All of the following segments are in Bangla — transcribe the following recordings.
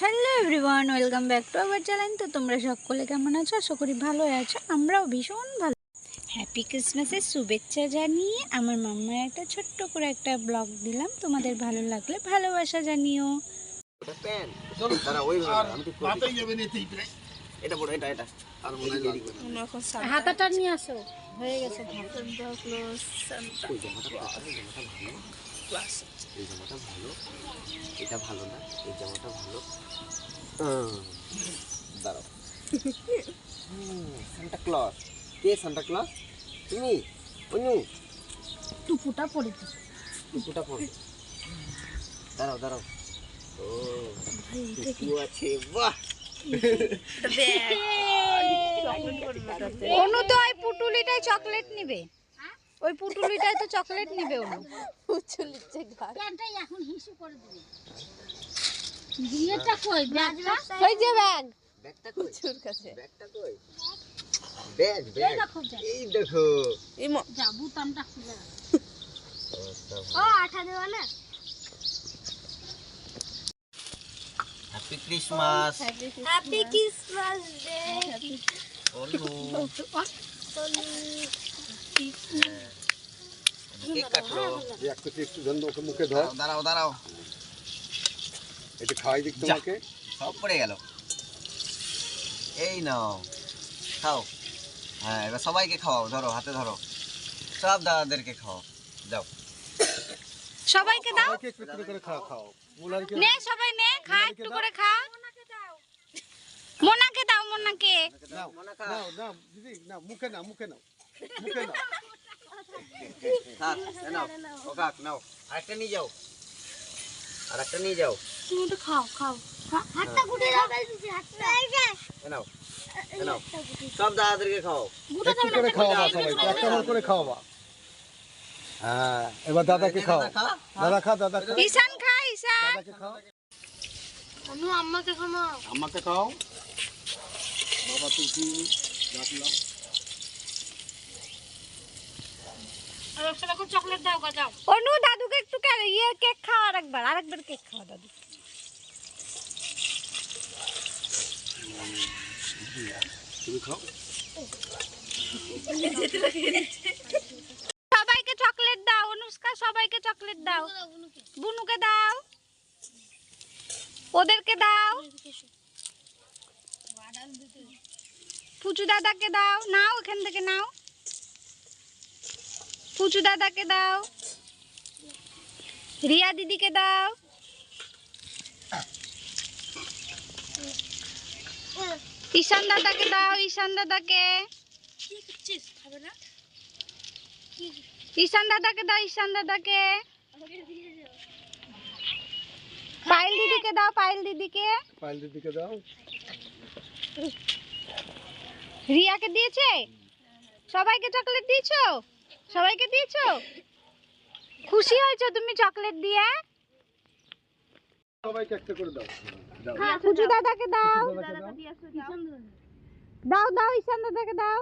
Hello everyone welcome back to our channel. তো তোমরা সকলে কেমন আছো? আশা করি ভালো আছো। আমরাও ভীষণ ভালো। হ্যাপি ক্রিসমাসের শুভেচ্ছা জানিয়ে আমার মাম্মার একটা ছোট্ট করে একটা ব্লগ দিলাম। তোমাদের ভালো লাগলে ভালোবাসা জানিও। হাতাটা নিয়ে আসো। হয়ে গেছে। এই এই জামাটা ভালো। এটা ভালো না এই জামাটা ভালো। দাঁড়াও। সান্টা ক্লস কে সান্টা ক্লস তুমি? অনু? টুপুটা পড়েছে টুকুটা পড়ো দাঁড়াও দাঁড়াও। ও টুকু আছে বাহ! অনু তো ওই পুটুলিটাই চকলেট নিবে। ওই পুটুলিটাই তো চকলেট নিবে অনু বিয়েটা কই? ব্যাগটা ওই যে ব্যাগ। ব্যাগটা কই? চুর কাছে। ব্যাগটা কই? Bag bag. এই দেখো। এই যা বুতামটা খুলে ও আঠা দেওয়া না happy Christmas happy Christmas day Anu cake কাটলো এক একটু ধরুন ওকে মুখে ধর। দাঁড়াও দাঁড়াও খাওয়াই দিক তোমাকে সব পড়ে গেল। এই নাও খাও। হ্যাঁ এবার সবাইকে খাওয়াও ধরো হাতে ধরো। সব দাদাদেরকে খাওয়াও যাও। সবাইকে দাও। সবাইকে একটু একটু করে খাওয়া খাও। নে সবাই নে খা একটু করে খা। মোনাকে দাও মোনাকে। নাও নাও দিদি না মুখে নাও মুখে নাও মুখে নাও। থাক নাও ও কাক নাও। আরেকটা নিয়ে যাও। আরেকটা নিয়ে যাও। তুমি তো খাও খাও। হাতটা গুটে দাও। হাতটা। নাও নাও। সব দাদাদেরকে খাও একটু করে একটা করে হ্যাঁ এবার দাদাকে খাও। দাদা খা। দাদা খা দাদা খা। ঈশান খা ঈশান। দাদাকে খাও। অনু আম্মাকে খামা আমাকে খাও। বাবা তুলসী রাখলাম। চকলেট দাও অনু দাদুকে একটু ইয়ে কেক খাও আরেকবার আরেকবার কেক খাও দাদু। সবাইকে চকলেট দাও, অনুষ্কা, সবাইকে চকলেট দাও। বুনুকে দাও। ওদেরকে দাও। পুচু দাদাকে দাও। নাও, এখান থেকে নাও। পুচু দাদাকে দাও। রিয়া দিদিকে দাও। ঈশান দাদাকে দাও ঈশান দাদাকে। ঈশান দাদাকে দাও ঈশান দাদাকে। পায়েল দিদিকে দাও পায়েল দিদিকে। পায়েল দিদিকে দাও। রিয়াকে দিয়েছে? সবাইকে চকলেট দিয়েছ? সবাইকে দিয়েছ? খুশি হয়েছো তুমি চকলেট দিয়ে? সবাইকে একটা করে দাও। দাও। পুজু দাদাকে দাও। দাদাকে দাও। দাও। দাও ঈশান দাদাকে দাও।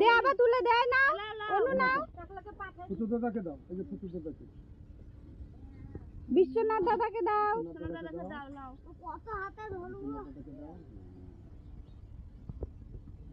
দে আবার তুলে দেয় না অনু নাও। পুতু দাদাকে দাও। এই যে পুতু দাদাকে। বিশ্বনাথ দাদাকে দাও। কত হাতে ধরবো।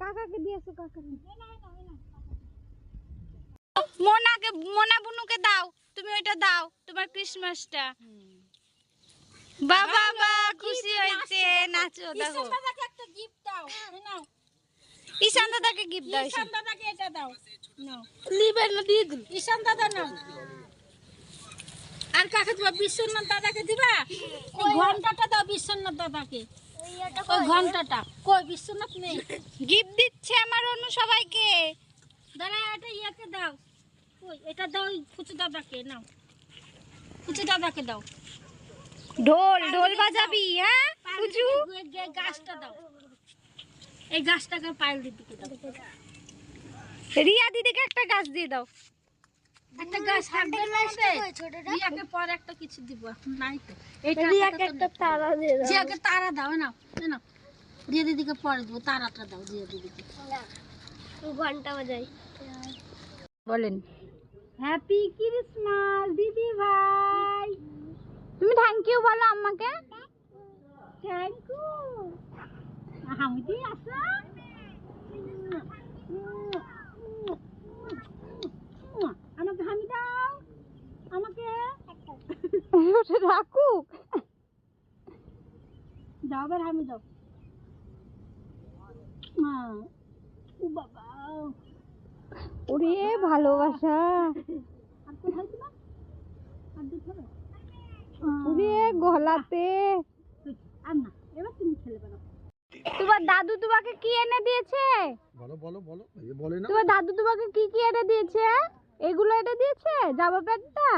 কাকাকে দিয়েছ কাকাকে মোনাকে মোনা বুনুকে দাও। তুমি ওইটা দাও তোমার ক্রিসমাসটা বাবা বা খুশি হয়েছে নাচো দেখো। দাদাকে একটা গিফট দাও নাও। ঈশান দাদাকে গিফট দাও ঈশান দাদাকে এটা দাও নাও। লিবে না দিয়ে দিন ঈশান দাদা নাও। আর কাকে দিবা? বিশ্বনাথ দাদাকে দিবা? ঘন্টাটা দাও বিশ্বনাথ দাদাকে। ওই ঘন্টাটা। কই বিশ্বনাথ নেই? গিফট দিচ্ছে আমার অন্য সবাইকে। দাঁড়া এটা ইয়াকে দাও। ওই এটা দাও ফুচু দাদাকে নাও। ফুচু দাদাকে দাও। ঢোল ঢোল বাজাবি হ্যাঁ গে- গাছটা দাও। এই গাছটাকে পায়েল দিদিকে দাও। রিয়া দিদিকে একটা গাছ দিয়ে দাও। একটা গাছ থাকবে না রিয়াকে পর একটা কিছু দিব এখন নাই তো। এইটা রিয়াকে একটা তারা দিয়ে দাও। রিয়াকে তারা দাও এ নাও রিয়া দিদিকে পরে দেবো তারাটা দাও রিয়া দিদিকে। বলেন। হ্যাপি ক্রিসমাস দিদি ভাই। তুমি থ্যাংক ইউ বলো আম্মাকে। থ্যাংক ইউ হামিদি আসা। দাও আমাকে ওটা রাখুক। দাও এবার হামি দাও। ও বাবা। ওরে ভালোবাসা। আর কোথায় দিবা আর দিতে ওরে গলাতে। আর না এবার তুমি খেলে বেড়াও। তোমার দাদু তোমাকে কি এনে দিয়েছে? বলো বলো বলো বলে না তোমার দাদু তোমাকে কি কি এনে দিয়েছে? এগুলো এটা দিয়েছে? জামা প্যান্টটা?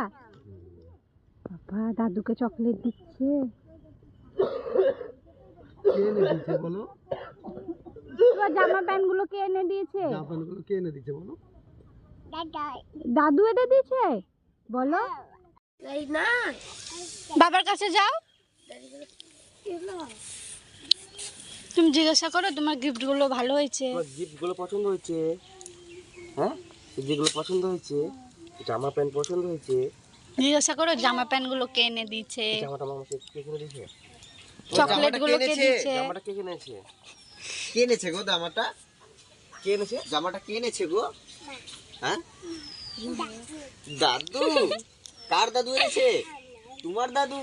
বাবা দাদুকে চকলেট দিচ্ছে। বলো? জামা প্যান্টগুলো কে এনে দিয়েছে? জামা প্যান্টগুলো কে এনে দিচ্ছে বলো? দাদু এনে দিয়েছে? বলো। বাবার কাছে যাও। তুমি জিজ্ঞাসা করো তোমার গিফটগুলো ভালো হয়েছে। গিফটগুলো পছন্দ হয়েছে। হ্যাঁ? যেগুলো পছন্দ হয়েছে জামা প্যান্ট পছন্দ হয়েছে জিজ্ঞাসা করো জামা প্যান্টগুলো কে এনে দিয়েছে? জামাটা মামা কে কিনে দিয়েছে? চকলেটগুলো কে দিয়েছে জামাটা কে কিনেছে? কে এনেছে গো জামাটা? কে এনেছে? জামাটা কে এনেছে গো? হ্যাঁ? দাদু কার দাদু এনেছে? তোমার দাদু?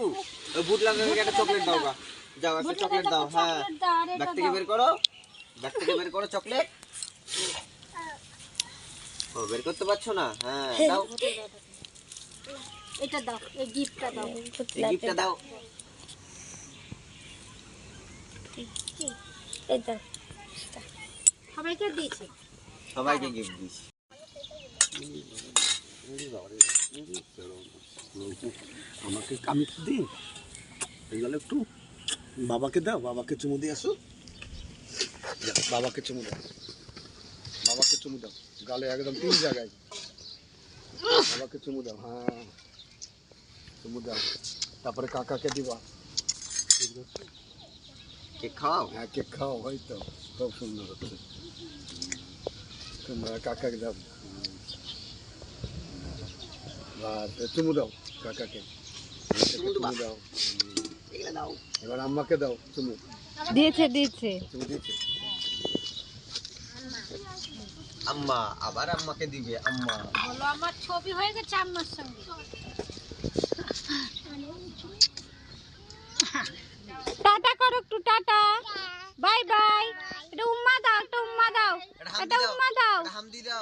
ওই বুট লাগাকে একটা চকলেট দাও গা। যাও একটা চকলেট দাও হ্যাঁ। ব্যাগ থেকে বের করো। ব্যাগ থেকে বের করো চকলেট। ও বের করতে পারছ না? হ্যাঁ দাও। এটা দাও এই গিফটটা দাও। এই গিফটটা দাও। সবাইকে দিয়েছে। সবাইকে গিফট দিস। আমাকে আমি দিই? এইগুলো একটু। বাবাকে দাও বাবাকে চুমু দিয়ে আসো বাবাকে চুমু দাও বাবাকে চুমু দাও। গালে একদম তিন জায়গায়। বাবাকে চুমু দাও হ্যাঁ। চুমু দাও। তারপরে কাকাকে দিবা। কে খাও? হ্যাঁ কেক খাও হয়তো খুব সুন্দর হচ্ছে। তোমরা কাকাকে দাও। আর চুমু দাও কাকাকে। চুমু দাও। এবার আম্মাকে দাও চুমু। দিয়েছে দিয়েছে। চুমু দিয়েছে। আম্মা আবার আম্মাকে দিবে আম্মা। বলো আমার ছবি হয়ে গেছে আম্মার সঙ্গে। টাটা করো একটু টাটা। Bye bye. এটা উম্মা দাও এটা উম্মা দাও। এটা উম্মা দাও। হামদি দাও।